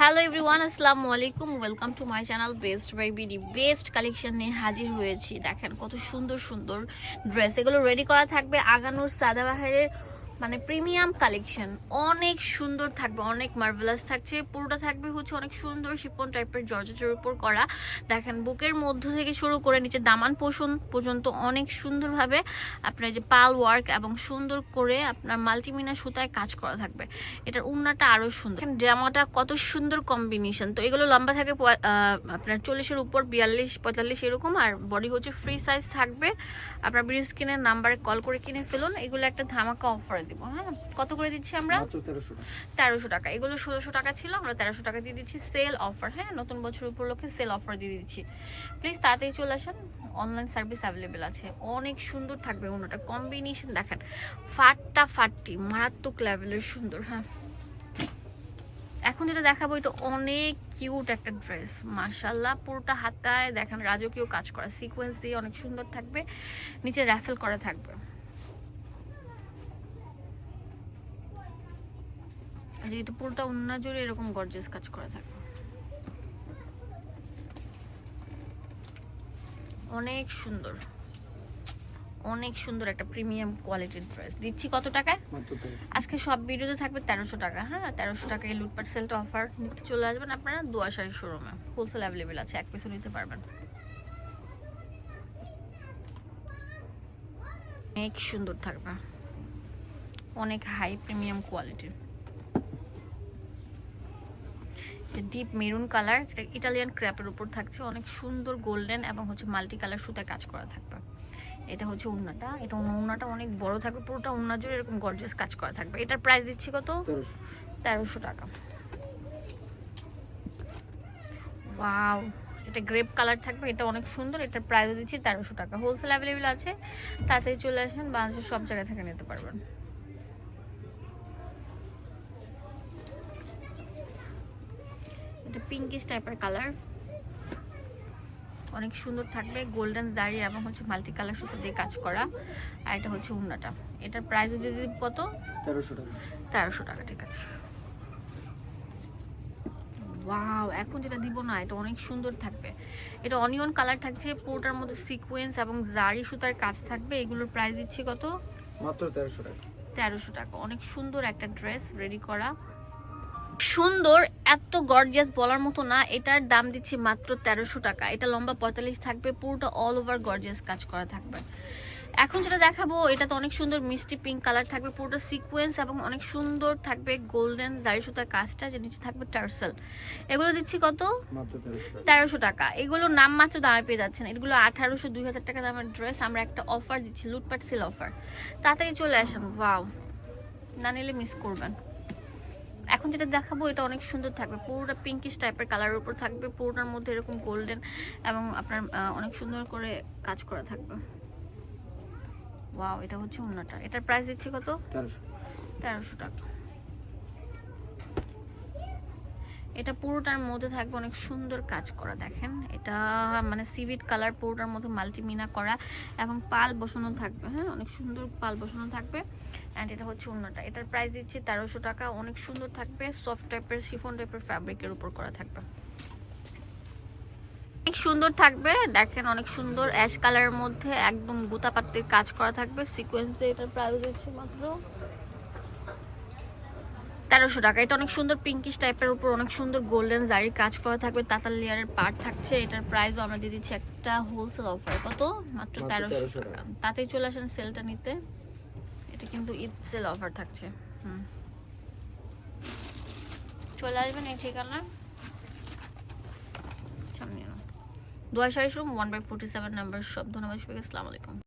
Hello everyone আসসালামু আলাইকুম welcome to my channel best buy BD best collection নিয়ে হাজির হয়েছি। দেখেন কত সুন্দর সুন্দর ড্রেস এগুলো রেডি করা থাকবে আগানোর সাদাবাহারের মানে প্রিমিয়াম কালেকশন। অনেক সুন্দর থাকবে, অনেক মার্ভেলাস থাকছে। পুরোটা থাকবে হচ্ছে অনেক সুন্দর শিপন টাইপের জর্জেটের উপর করা। দেখেন, বুকের মধ্য থেকে শুরু করে নিচে দামান পোষণ পর্যন্ত অনেক সুন্দরভাবে আপনার যে পাল ওয়ার্ক এবং সুন্দর করে আপনার মাল্টিমিনা সুতায় কাজ করা থাকবে। এটার উন্নাটা আরও সুন্দর। জামাটা কত সুন্দর কম্বিনেশন তো এগুলো লম্বা থাকে আপনার চল্লিশের উপর, বিয়াল্লিশ, পঁয়তাল্লিশ এরকম। আর বডি হচ্ছে ফ্রি সাইজ থাকবে। আপনার ব্রিজ স্ক্রিনের নাম্বারে কল করে কিনে ফেলুন। এগুলো একটা ধামাকা অফারে দিব হ্যাঁ? কত করে দিচ্ছি আমরা? তেরোশো টাকা। এগুলো ষোলোশো টাকা ছিল আমরা তেরোশো টাকা দিয়ে দিচ্ছি সেল অফার হ্যাঁ? নতুন বছর উপলক্ষে সেল অফার দিয়ে দিচ্ছি। প্লিজ তাড়াতাড়ি চলে আসেন। অনলাইন সার্ভিস অ্যাভেলেবেল আছে। অনেক সুন্দর থাকবে অন্যটা কম্বিনেশন দেখেন ফাটটা ফাটটি মারাত্মক লেভেলের সুন্দর হ্যাঁ? এখন যেটা দেখাবো এটা অনেক কিউট একটা ড্রেস মার্শাল্লাহ পুরোটা হাতায় দেখেন রাজকীয় কাজ করা। সিকোয়েন্স দিয়ে অনেক সুন্দর থাকবে নিচে র্যাফেল করা থাকবে। যেহেতু পুরোটা উন্না জুড়ে এরকম গর্জেস কাজ করা থাকবে অনেক সুন্দর। অনেক সুন্দর একটা প্রিমিয়াম কোয়ালিটির ড্রেস দিচ্ছি কত টাকায়? আজকে সব ভিডিওতে থাকবে তেরোশো টাকা হ্যাঁ? তেরোশো টাকা এই লুটপাট সেলটা অফার নিতে চলে আসবেন আপনারা দুয়া শাড়ি শোরুমে হোলসেল অ্যাভেলেবেল আছে এক পিসও নিতে পারবেন। অনেক সুন্দর থাকবে। অনেক হাই প্রিমিয়াম কোয়ালিটির ডিপ মেরুন কালার এটা ইটালিয়ান ক্র্যাপের উপর থাকছে। অনেক সুন্দর গোল্ডেন এবং হচ্ছে মাল্টি কালার সুতায় কাজ করা থাকবে। এটা হচ্ছে উন্নাটা। এটা উন্নাটা অনেক বড় থাকবে পুরোটা উন্না জুড়ে এরকম গর্জিয়াস কাজ করা থাকবে। এটার প্রাইস দিচ্ছি কত? তেরোশো। টাকা। ওয়াও এটা গ্রেপ কালার থাকবে এটা অনেক সুন্দর। এটার প্রাইস দিচ্ছি তেরোশো টাকা। হোলসেল অ্যাভেলেবেল আছে। তাড়াতাড়ি চলে আসেন বাংলাদেশের সব জায়গা থেকে নিতে পারবেন এটা পিঙ্কিশ টাইপের কালার অনেক সুন্দর থাকবে গোল্ডেন জারি এবং হচ্ছে মাল্টি কালার সুতো দিয়ে কাজ করা। আর এটা হচ্ছে উন্নাটা। এটার প্রাইস যদি কত? তেরোশো টাকা। তেরোশো টাকা ঠিক আছে। ওয়াও এখন যেটা দিব না এটা অনেক সুন্দর থাকবে। এটা অনিয়ন কালার থাকছে পুরোটার মধ্যে সিকোয়েন্স এবং জারি সুতার কাজ থাকবে। এগুলোর প্রাইস দিচ্ছি কত? মাত্র তেরোশো টাকা। তেরোশো টাকা। অনেক সুন্দর একটা ড্রেস রেডি করা। সুন্দর এত গর্জিয়াস বলার মতো না এটার দাম দিচ্ছি মাত্র তেরোশো টাকা। এটা লম্বা পঁয়তাল্লিশ থাকবে পুরোটা অল ওভার গর্জিয়াস কাজ করা থাকবে। এখন যেটা দেখাবো এটা তো অনেক সুন্দর মিষ্টি পিঙ্ক কালার থাকবে পুরোটা সিকোয়েন্স এবং অনেক সুন্দর থাকবে গোল্ডেন দাড়ি সুতার কাজটা যে নিচে থাকবে টার্সেল। এগুলো দিচ্ছি কত? তেরোশো টাকা। এগুলো নাম মাত্র দামে পেয়ে যাচ্ছেন। এগুলো আঠারোশো দুই হাজার টাকা দামের ড্রেস আমরা একটা অফার দিচ্ছি লুটপাট সেল অফার তাড়াতাড়ি চলে আসেন। ওয়াও না নিলে মিস করবেন। এখন যেটা দেখাবো এটা অনেক সুন্দর থাকবে। পুরোটা পিঙ্কিশ টাইপের কালারের উপর থাকবে। পুরোটার মধ্যে এরকম গোল্ডেন এবং আপনার অনেক সুন্দর করে কাজ করা থাকবে। ওয়াও এটা হচ্ছে অন্যটা এটার প্রাইস দিচ্ছে কত? তেরোশো। তেরোশো টাকা। এটা পুরোটার মধ্যে থাকবে অনেক সুন্দর কাজ করা, দেখেন। এটা মানে সিভিট কালার পুরোটার মধ্যে মাল্টিমিনা করা এবং পাল বসানো থাকবে হ্যাঁ? অনেক সুন্দর পাল বসানো থাকবে। অ্যান্ড এটা হচ্ছে অন্যটা। এটার প্রাইস দিচ্ছি তেরোশো টাকা। অনেক সুন্দর থাকবে। সফট টাইপের শিফন টাইপের ফ্যাব্রিকের উপর করা থাকবে। অনেক সুন্দর থাকবে। দেখেন অনেক সুন্দর অ্যাশ কালারের মধ্যে একদম গুতা পাত্তির কাজ করা থাকবে। সিকোয়েন্সে এটার প্রাইস দিচ্ছি মাত্র তেরোশো টাকা। এটা অনেক সুন্দর পিঙ্কিশ টাইপের উপর অনেক সুন্দর গোল্ডেন জারির কাজ করা থাকবে। তাতাল লেয়ারের পার্ট থাকছে। এটার প্রাইসও আমরা দিয়ে দিচ্ছি একটা হোলসেল অফার কত? মাত্র তেরোশো টাকা। টাকা। তাতেই চলে আসেন সেলটা নিতে। এটা কিন্তু ঈদ সেল অফার থাকছে। হুম। চলে আসবেন এই ঠিকানা। সামনে Dua sari showroom one by forty seven number সব ধন্যবাদ সবাইকে। আসসালামু আলাইকুম।